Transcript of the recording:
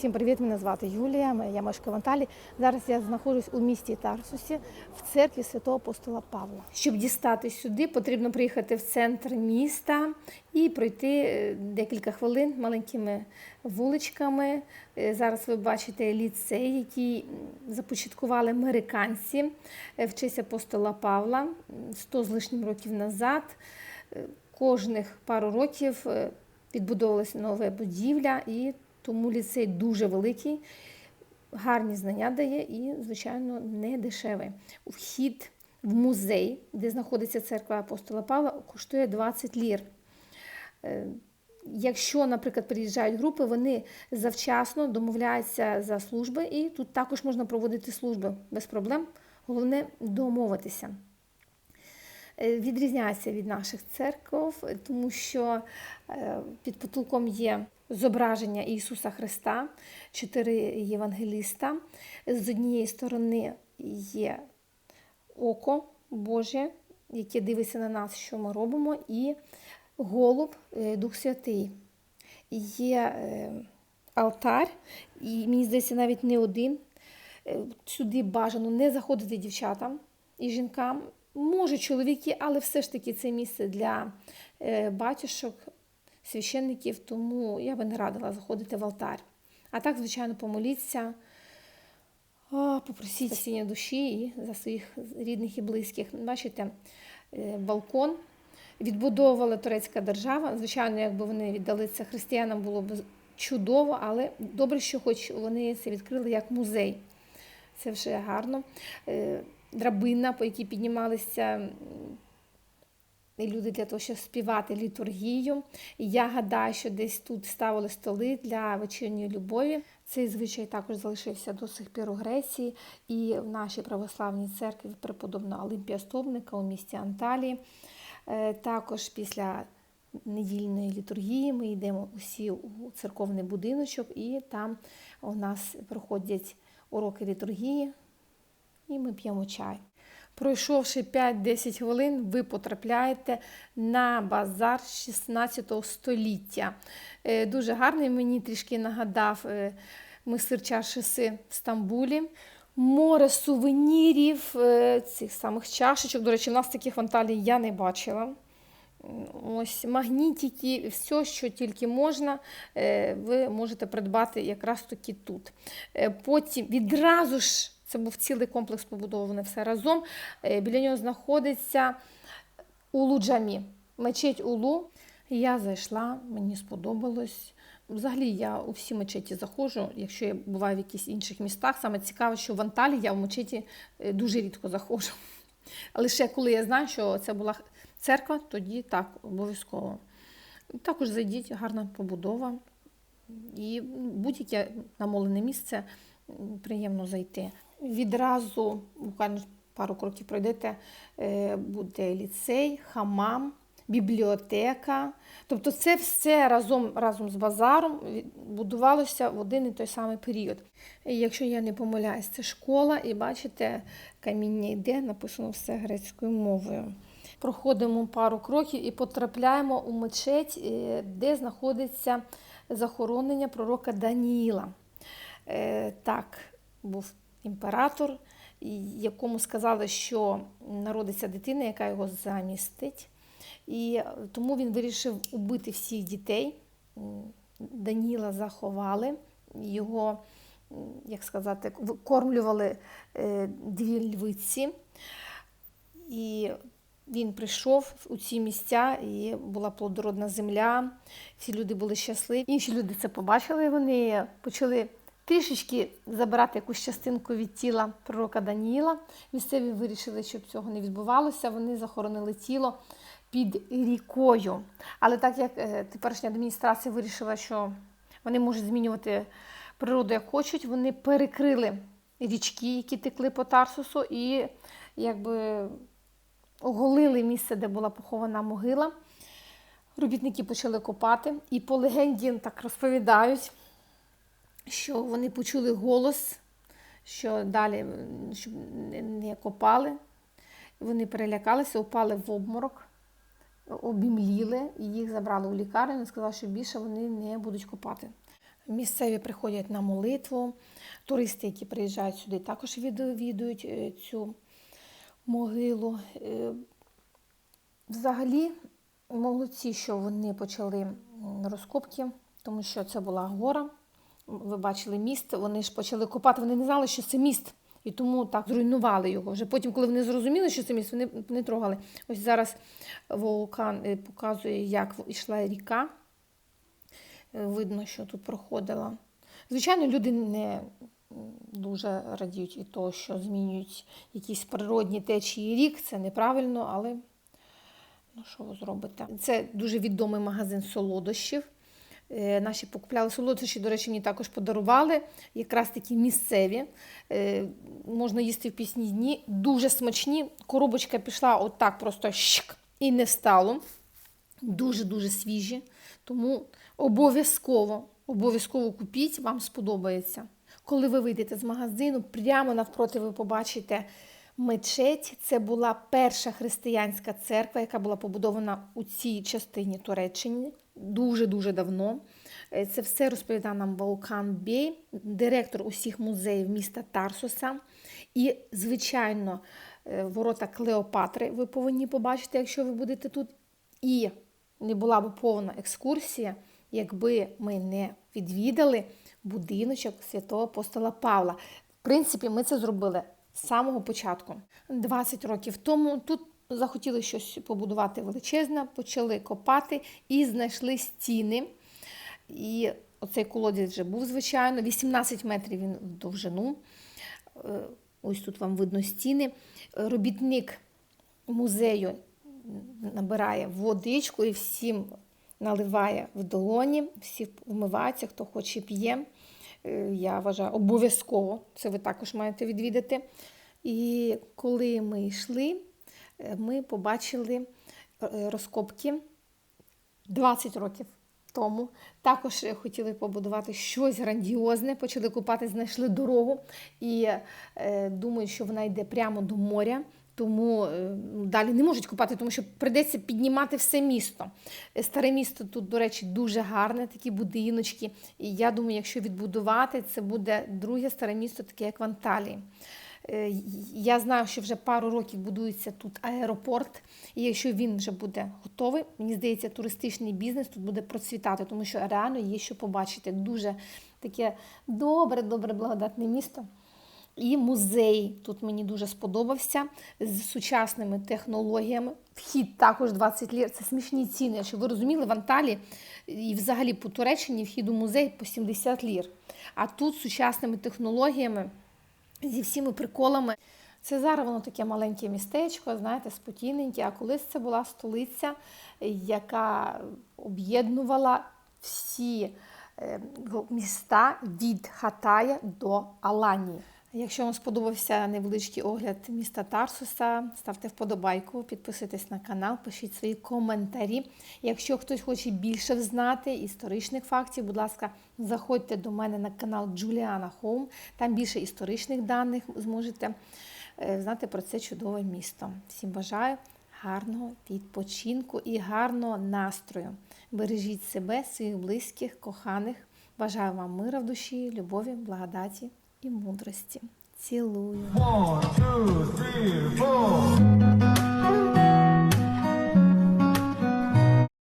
Всім привіт! Мене звати Юлія. Я мешкаю в Анталії. Зараз я знаходжусь у місті Тарсусі в церкві святого апостола Павла. Щоб дістатись сюди, потрібно приїхати в центр міста і пройти е, декілька хвилин маленькими вуличками. Е, Зараз ви бачите ліцей, який започаткували американці е, в честь апостола Павла м, 100 з лишнім років назад. Кожних пару років відбудовувалася нова будівля, і тому ліцей дуже великий, гарні знання дає і, звичайно, не дешевий. Вхід в музей, де знаходиться церква апостола Павла, коштує 20 лір. Е, Якщо, наприклад, приїжджають групи, вони завчасно домовляються за служби, і тут також можна проводити служби без проблем. Головне домовитися. Е, Відрізняється від наших церков, тому що е, під потолком є зображення Ісуса Христа, чотири євангеліста. З однієї сторони є око Боже, яке дивиться на нас, що ми робимо, і голуб, е, Дух Святий. Є е, алтар, і мені здається, навіть не один. Е, Сюди бажано не заходити дівчатам і жінкам. Може, чоловіки, але все ж таки це місце для батюшок, священників, тому я би не радила заходити в алтар. А так, звичайно, помоліться, попросіть спасіння душі і за своїх рідних і близьких. Бачите, е, балкон відбудовувала турецька держава. Звичайно, якби вони віддали це християнам, було б чудово, але добре, що хоч вони це відкрили як музей. Це вже гарно. Е, Драбина, по якій піднімалися люди для того, щоб співати літургію. Я гадаю, що десь тут ставили столи для вечірньої любові. Цей звичай також залишився до сих пір у Греції і в нашій православній церкві преподобного Олимпія Стовника у місті Анталії. Е, Також після недільної літургії ми йдемо усі у церковний будиночок, і там у нас проходять уроки літургії, і ми п'ємо чай. Пройшовши 5-10 хвилин, ви потрапляєте на базар 16 століття. Е, Дуже гарний мені трішки нагадав е, мисир чашиси в Стамбулі. Море сувенірів, е, цих самих чашечок. До речі, в нас таких в Анталії я не бачила. Ось магнітики, все, що тільки можна, ви можете придбати якраз таки тут. Потім відразу ж це був цілий комплекс побудований все разом. е, Біля нього знаходиться Улу Джамі, мечеть Улу. Я зайшла, мені сподобалось. Взагалі я у всі мечеті заходжу, якщо я буваю в якихось інших містах. Саме цікаве, що в Анталії я в мечеті е, дуже рідко заходжу. Лише коли я знаю, що це була церква, тоді так, обов'язково. Також зайдіть, гарна побудова. І будь-яке намолене місце приємно зайти. Відразу, буквально пару кроків пройдете, е, буде ліцей, хамам, бібліотека. Тобто це все разом, разом з базаром будувалося в один і той самий період. І Якщо я не помиляюсь, це школа, і бачите, каміння йде, написано все грецькою мовою. Проходимо пару кроків і потрапляємо у мечеть, е, де знаходиться захоронення пророка Даніїла. Е, Так, був імператор, якому сказали, що народиться дитина, яка його замістить. І тому він вирішив убити всіх дітей. Даніла заховали, його, як сказати, викормлювали е, дві львиці. І він прийшов у ці місця, і була плодородна земля. Всі люди були щасливі. Інші люди це побачили. Вони почали трішечки забирати якусь частинку від тіла пророка Даніїла. Місцеві вирішили, щоб цього не відбувалося. Вони захоронили тіло під рікою. Але так як е, теперішня адміністрація вирішила, що вони можуть змінювати природу як хочуть, вони перекрили річки, які текли по Тарсусу, і якби оголили місце, де була похована могила. Робітники почали копати, і по легенді так розповідають, що вони почули голос, що далі щоб не- копали. Вони перелякалися, упали в обморок, обімліли, і їх забрали у лікарню. Вони сказали, що більше вони не будуть копати. Місцеві приходять на молитву. Туристи, які приїжджають сюди, також відвідують е, цю могилу. Е, Взагалі, молодці, що вони почали розкопки, тому що це була гора. Ви бачили міст, вони ж почали копати, вони не знали, що це міст. І тому так зруйнували його. Вже потім, коли вони зрозуміли, що це міст, вони не трогали. Ось зараз вулкан е, показує, як йшла ріка. Е, Видно, що тут проходила. Звичайно, люди не дуже радіють від того, що змінюють якісь природні течії рік. Це неправильно, але ну що ви зробите? Це дуже відомий магазин солодощів. Е, Наші покупляли солодощі, до речі, мені також подарували. Якраз такі місцеві. Е, Можна їсти в пісні дні. Дуже смачні. Коробочка пішла отак просто щик і не стало. Дуже-дуже свіжі. Тому обов'язково, обов'язково купіть, вам сподобається. Коли ви вийдете з магазину, прямо навпроти ви побачите мечеть. Це була перша християнська церква, яка була побудована у цій частині Туреччини дуже-дуже давно. Е, Це все розповідав нам Ваукан Бей, директор усіх музеїв міста Тарсуса. І, звичайно, е, ворота Клеопатри ви повинні побачити, якщо ви будете тут. І не була б повна екскурсія, якби ми не відвідали будиночок святого апостола Павла. В принципі, ми це зробили з самого початку. 20 років тому тут захотіли щось побудувати величезне, почали копати і знайшли стіни. І оцей колодязь вже був, звичайно, 18 метрів він в довжину. Е, Ось тут вам видно стіни. Робітник музею набирає водичку і всім наливає в долоні, всі вмиваються, хто хоче п'є. Е, Я вважаю, обов'язково це ви також маєте відвідати. І коли ми йшли, е, ми побачили е, розкопки 20 років тому. Також хотіли побудувати щось грандіозне, почали купати, знайшли дорогу і думають, що вона йде прямо до моря. Тому е, далі не можуть купати, тому що прийдеться піднімати все місто. Е, Старе місто тут, до речі, дуже гарне, такі будиночки. І я думаю, якщо відбудувати, це буде друге старе місто, таке як в Анталії. Е, Я знаю, що вже пару років будується тут аеропорт, і якщо він вже буде готовий, мені здається, туристичний бізнес тут буде процвітати, тому що реально є що побачити. Дуже таке добре, добре, благодатне місто. І музей тут мені дуже сподобався з сучасними технологіями. Вхід також 20 лір. Це смішні ціни. Щоб ви розуміли, в Анталії і взагалі по Туреччині вхід у музей по 70 лір. А тут з сучасними технологіями зі всіми приколами. Це зараз воно таке маленьке містечко, знаєте, спокійненьке. А колись це була столиця, яка об'єднувала всі е, міста від Хатая до Аланії. Якщо вам сподобався невеличкий огляд міста Тарсуса, ставте вподобайку, підписуйтесь на канал, пишіть свої коментарі. Якщо хтось хоче більше знати історичних фактів, будь ласка, заходьте до мене на канал Джуліана Хоум. Там більше історичних даних зможете е, знати про це чудове місто. Всім бажаю гарного відпочинку і гарного настрою. Бережіть себе, своїх близьких, коханих. Бажаю вам мира в душі, любові, благодаті і мудрості. Цілую. One, two, three, four.